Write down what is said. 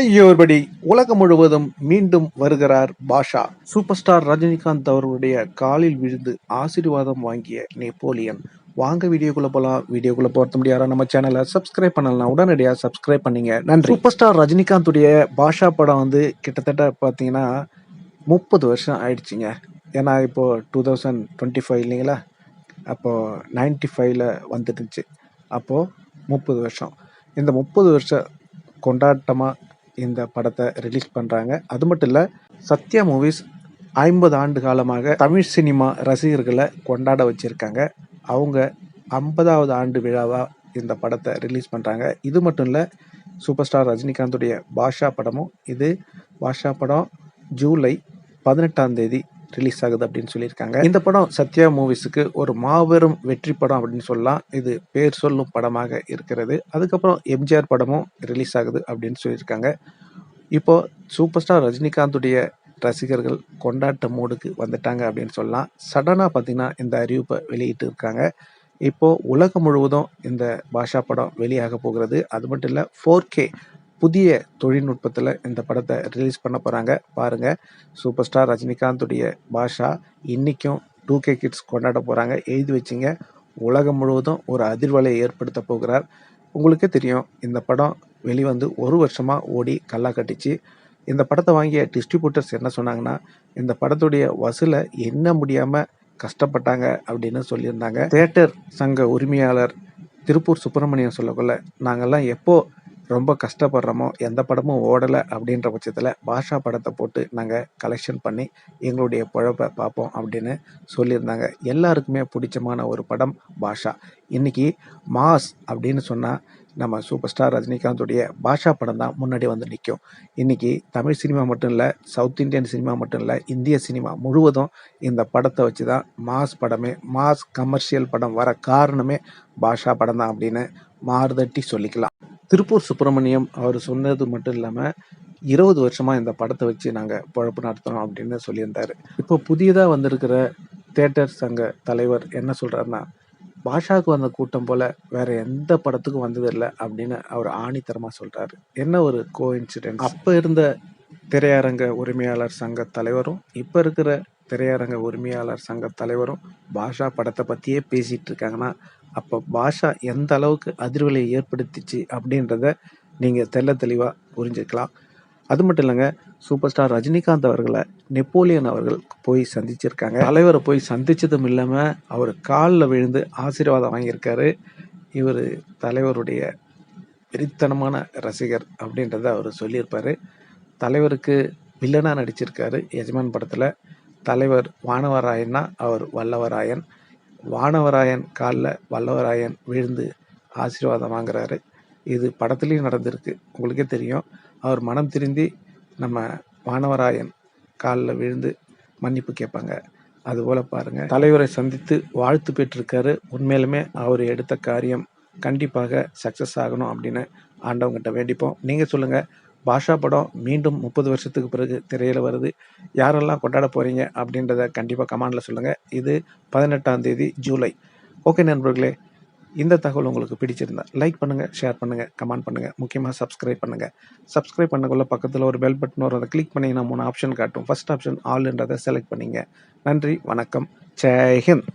ஹையோர்படி உலகம் முழுவதும் மீண்டும் வருகிறார் பாஷா. சூப்பர் ஸ்டார் ரஜினிகாந்த் அவர்களுடைய காலில் விழுந்து ஆசீர்வாதம் வாங்கிய நெப்போலியன். வாங்க வீடியோக்குள்ள போலாம். வீடியோக்குள்ள போறது முடியாத நம்ம சேனலை சப்ஸ்கிரைப் பண்ணலாம் உடனடியாக சப்ஸ்கிரைப் பண்ணீங்க. நன்றி. சூப்பர் ஸ்டார் ரஜினிகாந்துடைய பாஷா படம் வந்து கிட்டத்தட்ட பார்த்தீங்கன்னா முப்பது வருஷம் ஆயிடுச்சுங்க. ஏன்னா இப்போ டூ தௌசண்ட் டுவெண்ட்டி ஃபைவ் இல்லைங்களா? அப்போது நைன்டி ஃபைவ்ல வந்துருந்துச்சு அப்போது முப்பது வருஷம். இந்த முப்பது வருஷம் கொண்டாட்டமாக இந்த படத்தை ரிலீஸ் பண்ணுறாங்க அது மட்டும் இல்லை சத்யா மூவிஸ் ஐம்பது ஆண்டு காலமாக தமிழ் சினிமா ரசிகர்களை கொண்டாட வச்சுருக்காங்க. அவங்க ஐம்பதாவது ஆண்டு விழாவாக இந்த படத்தை ரிலீஸ் பண்ணுறாங்க இது மட்டும் இல்லை சூப்பர் ஸ்டார் ரஜினிகாந்துடைய பாஷா படமும் இது. பாஷா படம் ஜூலை பதினெட்டாம் தேதி ரிலீஸ் ஆகுது அப்படின்னு சொல்லியிருக்காங்க. இந்த படம் சத்யா மூவிஸுக்கு ஒரு மாபெரும் வெற்றி படம் அப்படின்னு சொல்லலாம். இது பேர் சொல்லும் படமாக இருக்கிறது. அதுக்கப்புறம் எம்ஜிஆர் படமும் ரிலீஸ் ஆகுது அப்படின்னு சொல்லியிருக்காங்க. இப்போ சூப்பர் ஸ்டார் ரஜினிகாந்துடைய ரசிகர்கள் கொண்டாட்ட மூடுக்கு வந்துட்டாங்க அப்படின்னு சொல்லலாம். சடனாக பார்த்தீங்கன்னா இந்த அறிவிப்பை வெளியிட்டு இருக்காங்க. இப்போது உலகம் முழுவதும் இந்த பாஷா படம் வெளியாக போகிறது. அது மட்டும் இல்லை ஃபோர் கே புதிய தொழில்நுட்பத்தில் இந்த படத்தை ரிலீஸ் பண்ண போகிறாங்க பாருங்கள் சூப்பர் ஸ்டார் ரஜினிகாந்துடைய பாஷா இன்றைக்கும் டூ கே கிட்ஸ் கொண்டாட போகிறாங்க எழுதி வச்சிங்க. உலகம் முழுவதும் ஒரு அதிர்வலையை ஏற்படுத்த போகிறார். உங்களுக்கே தெரியும் இந்த படம் வெளிவந்து ஒரு வருஷமாக ஓடி கல்லா கட்டிச்சு. இந்த படத்தை வாங்கிய டிஸ்ட்ரிபியூட்டர்ஸ் என்ன சொன்னாங்கன்னா இந்த படத்துடைய வசூலை என்ன முடியாமல் கஷ்டப்பட்டாங்க அப்படின்னு சொல்லியிருந்தாங்க. தேட்டர் சங்க உரிமையாளர் திருப்பூர் சுப்பிரமணியம் சொல்லக்குள்ள நாங்கள்லாம் எப்போது ரொம்ப கஷ்டப்படுறோமோ எந்த படமும் ஓடலை அப்படின்ற பட்சத்தில் பாஷா படத்தை போட்டு நாங்கள் கலெக்ஷன் பண்ணி எங்களுடைய பொழப்பை பார்ப்போம் அப்படின்னு சொல்லியிருந்தாங்க. எல்லாருக்குமே பிடிச்சமான ஒரு படம் பாஷா. இன்றைக்கி மாஸ் அப்படின்னு சொன்னால் நம்ம சூப்பர் ஸ்டார் ரஜினிகாந்தோடைய பாஷா படம் தான் முன்னாடி வந்து நிற்கும் இன்னைக்கு தமிழ் சினிமா மட்டும் இல்லை சவுத் இந்தியன் சினிமா மட்டும் இல்லை இந்திய சினிமா முழுவதும் இந்த படத்தை வச்சு தான் மாஸ் படமே மாஸ் கமர்ஷியல் படம் வர காரணமே பாஷா படம் தான் அப்படின்னு மாறுதட்டி சொல்லிக்கலாம். திருப்பூர் சுப்பிரமணியம் அவர் சொன்னது மட்டும் இல்லாமல் இருபது வருஷமாக இந்த படத்தை வச்சு நாங்கள் பொழப்பு நடத்துகிறோம் அப்படின்னு சொல்லியிருந்தார். இப்போ புதியதாக வந்திருக்கிற தேட்டர் சங்க தலைவர் என்ன சொல்கிறாருன்னா பாஷாவுக்கு வந்த கூட்டம் போல் வேறு எந்த படத்துக்கும் வந்ததில்லை அப்படின்னு அவர் ஆணித்தரமாக சொல்கிறாரு என்ன ஒரு கோ இன்சிடென்ட் அப்போ இருந்த திரையரங்க உரிமையாளர் சங்க தலைவரும் இப்போ இருக்கிற திரையரங்க உரிமையாளர் சங்க தலைவரும் பாஷா படத்தை பற்றியே பேசிகிட்டு இருக்காங்கன்னா அப்போ பாஷா எந்த அளவுக்கு அதிர்வலை ஏற்படுத்திச்சு அப்படின்றத நீங்கள் தெல்ல தெளிவாக புரிஞ்சுக்கலாம். அது மட்டும் இல்லைங்க சூப்பர் ஸ்டார் ரஜினிகாந்த் அவர்களை நெப்போலியன் அவர்கள் போய் சந்திச்சிருக்காங்க. தலைவரை போய் சந்திச்சதும் இல்லாமல் அவர் காலில் விழுந்து ஆசீர்வாதம் வாங்கியிருக்காரு. இவர் தலைவருடைய வெறித்தனமான ரசிகர் அப்படின்றத அவர் சொல்லியிருப்பார். தலைவருக்கு வில்லனாக நடிச்சிருக்காரு எஜமான் படத்தில். தலைவர் வானவராயன்னா அவர் வல்லவராயன். வானவராயன் காலில் வல்லவராயன் விழுந்து ஆசீர்வாதம் வாங்குறாரு. இது படத்துலேயும் நடந்திருக்கு. உங்களுக்கே தெரியும். அவர் மனம் திருந்தி நம்ம வானவராயன் காலில் விழுந்து மன்னிப்பு கேட்பாங்க. அதுபோல் பாருங்கள் தலைவரை சந்தித்து வாழ்த்து பெற்றிருக்காரு. உண்மையிலுமே அவர் எடுத்த காரியம் கண்டிப்பாக சக்ஸஸ் ஆகணும் அப்படின்னு ஆண்டவங்கிட்ட வேண்டிப்போம். நீங்கள் சொல்லுங்கள் பாஷா படம் மீண்டும் முப்பது வருஷத்துக்கு பிறகு திரையில் வருது. யாரெல்லாம் கொண்டாட போகிறீங்க அப்படின்றத கண்டிப்பாக கமெண்டில் சொல்லுங்கள் இது பதினெட்டாம் தேதி ஜூலை. ஓகே நண்பர்களே இந்த தகவல் உங்களுக்கு பிடிச்சிருந்தா லைக் பண்ணுங்கள் ஷேர் பண்ணுங்கள் கமெண்ட் பண்ணுங்கள் முக்கியமாக சப்ஸ்கிரைப் பண்ணுங்கள் சப்ஸ்கிரைப் பண்ணக்குள்ள பக்கத்தில் ஒரு பெல் பட்டன் வரும். அதை கிளிக் பண்ணிங்கன்னா மூணு ஆப்ஷன் காட்டும். ஃபஸ்ட் ஆப்ஷன் ஆல்ன்றதை செலக்ட் பண்ணிங்க. நன்றி வணக்கம். ஜெய்ஹிந்த்